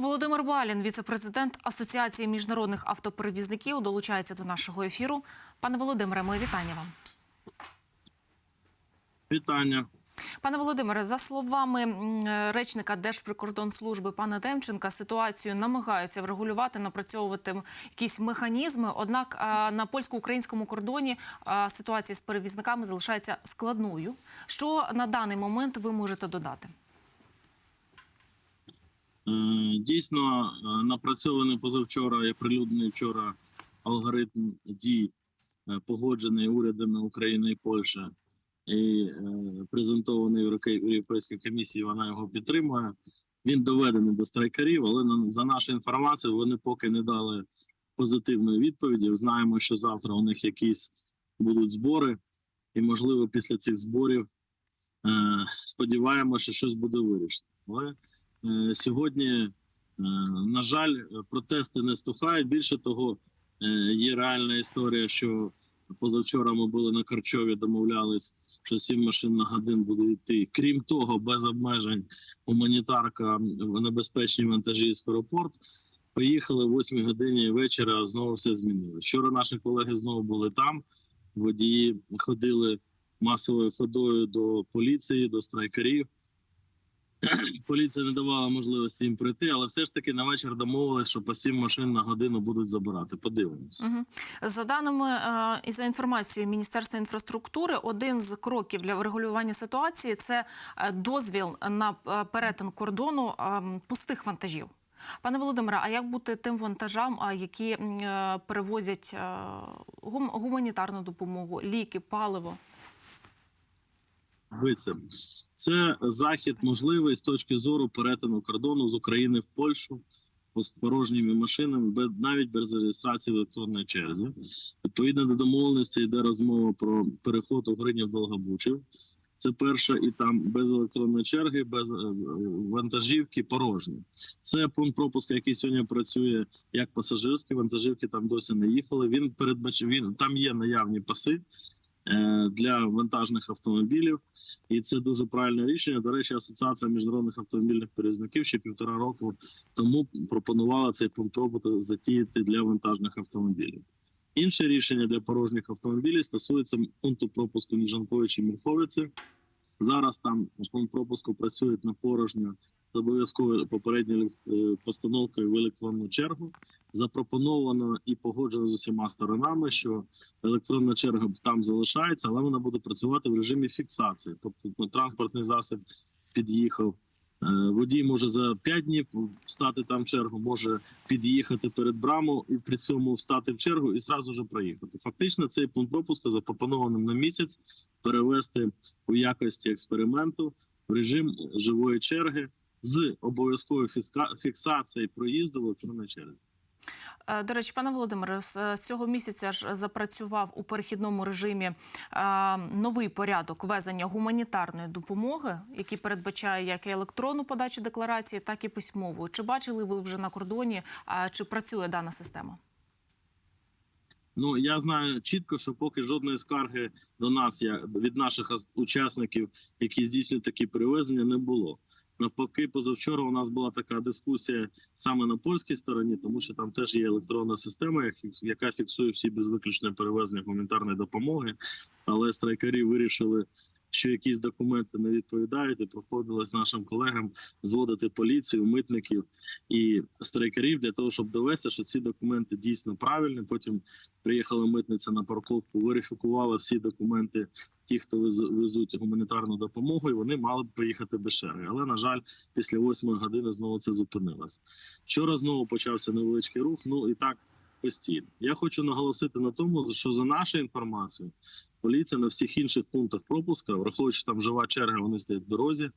Володимир Балін, віце-президент Асоціації міжнародних автоперевізників, долучається до нашого ефіру. Пане Володимире, моє вітання вам. Вітання. Пане Володимире, за словами речника Держприкордонслужби пана Демченка, ситуацію намагаються врегулювати, напрацьовувати якісь механізми. Однак на польсько-українському кордоні ситуація з перевізниками залишається складною. Що на даний момент ви можете додати? Е, Дійсно, е, напрацьований позавчора і оприлюднений вчора алгоритм дій, е, погоджений урядами України і Польщі, і презентований Євроке- Європейській комісії. Вона його підтримує. Він доведений до страйкарів, але за нашу інформацію вони поки не дали позитивної відповіді. Знаємо, що завтра у них якісь будуть збори, і можливо після цих зборів сподіваємося, що щось буде вирішено. Але Сьогодні, е, на жаль, е, протести не стухають. Більше того, е, є реальна історія, що позавчора ми були на Карчові, домовлялись, що сім машин на годин буде йти. Крім того, без обмежень гуманітарка в небезпечній вантажі з аеропорт. Поїхали в 8 годині вечора. Знову все змінилося. Вчора наші колеги знову були там. Водії ходили масовою ходою до поліції, до страйкарів. Поліція не давала можливості їм прийти, але все ж таки на вечір домовились, що по сім машин на годину будуть забирати. Подивимося. Угу. За даними е, і за інформацією Міністерства інфраструктури, один з кроків для врегулювання ситуації це е, дозвіл на е, перетин кордону е, пустих вантажів. Пане Володимире, а як бути тим вантажам, які е, перевозять е, гум- гуманітарну допомогу, ліки, паливо? Дивіться, це захід можливий з точки зору перетину кордону з України в Польщу порожніми машинами, навіть без реєстрації в електронній черзі. Відповідно до домовленості йде розмова про переход Угринів Долгобучів. Це перше, і там без електронної черги, без е, вантажівки порожні. Це пункт пропуску, який сьогодні працює як пасажирські вантажівки. Там досі не їхали. Він передбачив він там є наявні паси для вантажних автомобілів. І це дуже правильне рішення. До речі, асоціація міжнародних автомобільних перевізників ще півтора року тому пропонувала цей пункт роботи затіяти для вантажних автомобілів. Інше рішення для порожніх автомобілів стосується пункту пропуску Ніжанковичі Мірховиці. Зараз там пункт пропуску працюють на порожню з обов'язковою попередньою е, постановкою в електронну чергу. Запропоновано і погоджено з усіма сторонами, що електронна черга там залишається, але вона буде працювати в режимі фіксації. Тобто ну, транспортний засіб під'їхав. е, Водій може за 5 днів встати там в чергу, може під'їхати перед браму і при цьому встати в чергу і зразу ж проїхати. Фактично, цей пункт пропуску запропонованим на місяць перевести у якості експерименту в режим живої черги з обов'язковою фіксацією проїзду в електронній черзі. Е, До речі, пане Володимире, з з цього місяця ж запрацював у перехідному режимі е, новий порядок везення гуманітарної допомоги, який передбачає як електронну подачу декларації, так і письмову. Чи бачили ви вже на кордоні, чи працює дана система? Ну я знаю чітко, що поки жодної скарги до нас, я від наших учасників, які здійснюють такі перевезення, не було. Навпаки, позавчора у нас була така дискусія саме на польській стороні, тому що там теж є електронна система, яка фіксує всі без виключення перевезення гуманітарної допомоги. Але страйкарі вирішили, що якісь документи не відповідають, і проходилось нашим колегам зводити поліцію, митників і страйкарів для того, щоб довести, що ці документи дійсно правильні. Потім приїхала митниця на парковку, верифікувала всі документи, ті, хто везуть гуманітарну допомогу, і вони мали б поїхати без черги. Але на жаль, після восьмої години знову це зупинилось. Вчора знову почався невеличкий рух. Ну і так постійно. Я хочу наголосити на тому, що за нашою інформацією, поліція на всіх інших пунктах пропуска, враховуючи там жива черга, вони стоять в дорозі,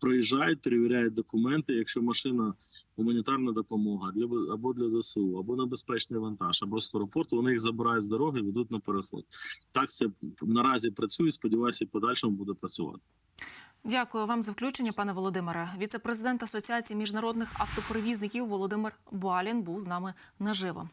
проїжджають, перевіряють документи. Якщо машина гуманітарна допомога для або для ЗСУ, або небезпечний вантаж, або з аеропорту, вони їх забирають з дороги, ведуть на переход. Так це наразі працює. Сподіваюся, в подальшому буде працювати. Дякую вам за включення, пане Володимире. Віце-президент Асоціації міжнародних автоперевізників Володимир Балін був з нами наживо.